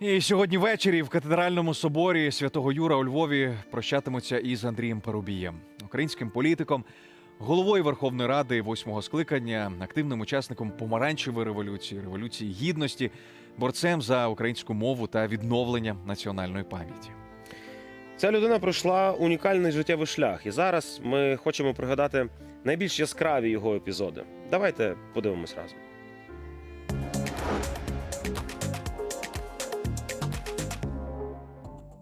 І сьогодні ввечері в катедральному соборі святого Юра у Львові прощатимуться із Андрієм Парубієм, українським політиком, головою Верховної Ради восьмого скликання, активним учасником помаранчевої революції, революції гідності, борцем за українську мову та відновлення національної пам'яті. Ця людина пройшла унікальний життєвий шлях, і зараз ми хочемо пригадати найбільш яскраві його епізоди. Давайте подивимось разом.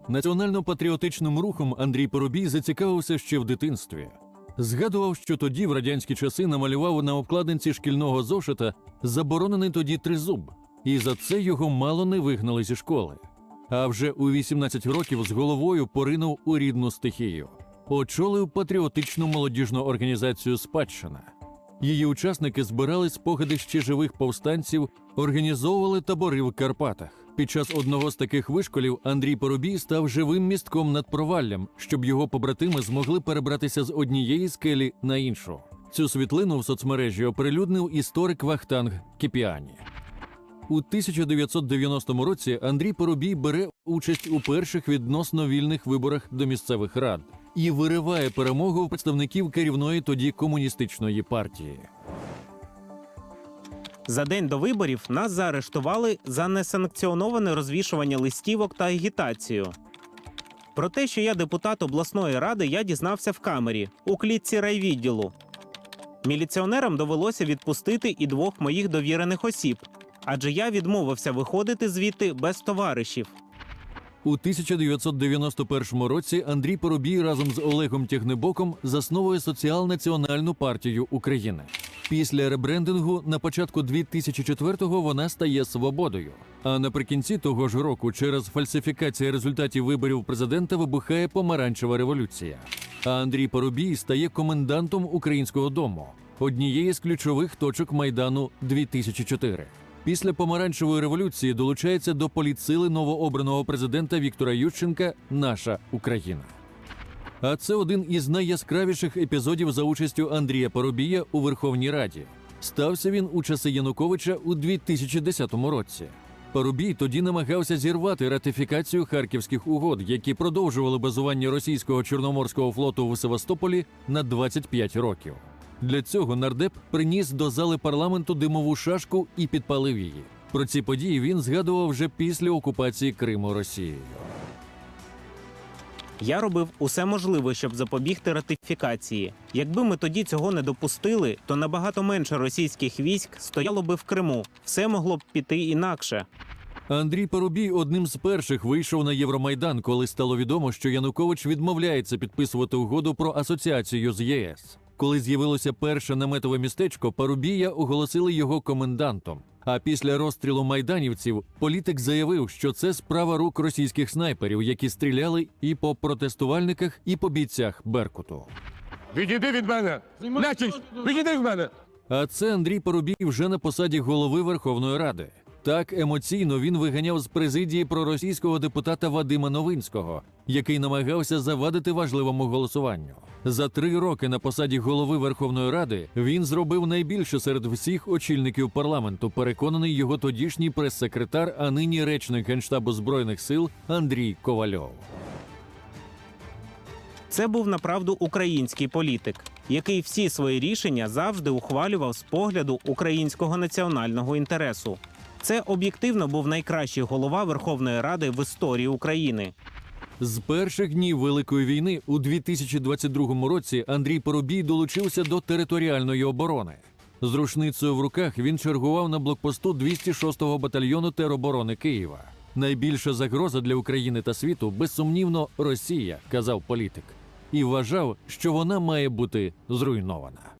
Національно-патріотичним рухом Андрій Поробій зацікавився ще в дитинстві. Згадував, що тоді в радянські часи намалював на обкладинці шкільного зошита заборонений тоді тризуб, і за це його мало не вигнали зі школи. А вже у 18 років з головою поринув у рідну стихію, очолив патріотичну молодіжну організацію Спадщина. Її учасники збирали спогади ще живих повстанців, організовували табори в Карпатах. Під час одного з таких вишколів Андрій Поробій став живим містком над проваллям, щоб його побратими змогли перебратися з однієї скелі на іншу. Цю світлину в соцмережі оприлюднив історик Вахтанг Кіпіані. У 1990 році Андрій Поробій бере участь у перших відносно вільних виборах до місцевих рад і вириває перемогу представників керівної тоді комуністичної партії. За день до виборів нас заарештували за несанкціоноване розвішування листівок та агітацію. Про те, що я депутат обласної ради, я дізнався в камері у клітці райвідділу. Міліціонерам довелося відпустити і двох моїх довірених осіб, адже я відмовився виходити звідти без товаришів. У 1991 році Андрій Поробій разом з Олегом Тягнебоком засновує Соціал-національну партію України. Після ребрендингу на початку 2004-го вона стає свободою. А наприкінці того ж року, через фальсифікацію результатів виборів президента, вибухає помаранчева революція. А Андрій Поробій стає комендантом українського дому, однієї з ключових точок майдану 2004. Після помаранчевої революції долучається до політсили новообраного президента Віктора Ющенка Наша Україна. А це один із найяскравіших епізодів за участю Андрія Поробія у Верховній Раді. Стався він у часи Януковича у 2010 році. Парубій тоді намагався зірвати ратифікацію харківських угод, які продовжували базування російського чорноморського флоту в Севастополі на 25 років. Для цього нардеп приніс до зали парламенту димову шашку і підпалив її. Про ці події він згадував вже після окупації Криму Росією. Я робив усе можливе, щоб запобігти ратифікації. Якби ми тоді цього не допустили, то набагато менше російських військ стояло би в Криму. Все могло б піти інакше. Андрій Парубій одним з перших вийшов на Євромайдан, коли стало відомо, що Янукович відмовляється підписувати угоду про асоціацію з ЄС. Коли з'явилося перше наметове містечко, Парубія оголосили його комендантом. А після розстрілу майданівців політик заявив, що це справа рук російських снайперів, які стріляли і по протестувальниках, і по бійцях Беркуту. Відійди від мене! Нечість! Відійди від мене! А це Андрій Порубій вже на посаді голови Верховної Ради. Так емоційно він виганяв з президії проросійського депутата Вадима Новинського, який намагався завадити важливому голосуванню. За три роки на посаді голови Верховної Ради він зробив найбільше серед всіх очільників парламенту. Переконаний його тодішній прес-секретар, а нині речник генштабу збройних сил Андрій Ковальов. Це був направду український політик, який всі свої рішення завжди ухвалював з погляду українського національного інтересу. Це об'єктивно був найкращий голова Верховної Ради в історії України. З перших днів Великої війни у 2022 році Андрій Поробій долучився до територіальної оборони. З рушницею в руках він чергував на блокпосту 206-го батальйону тероборони Києва. Найбільша загроза для України та світу безсумнівно Росія, казав політик, і вважав, що вона має бути зруйнована.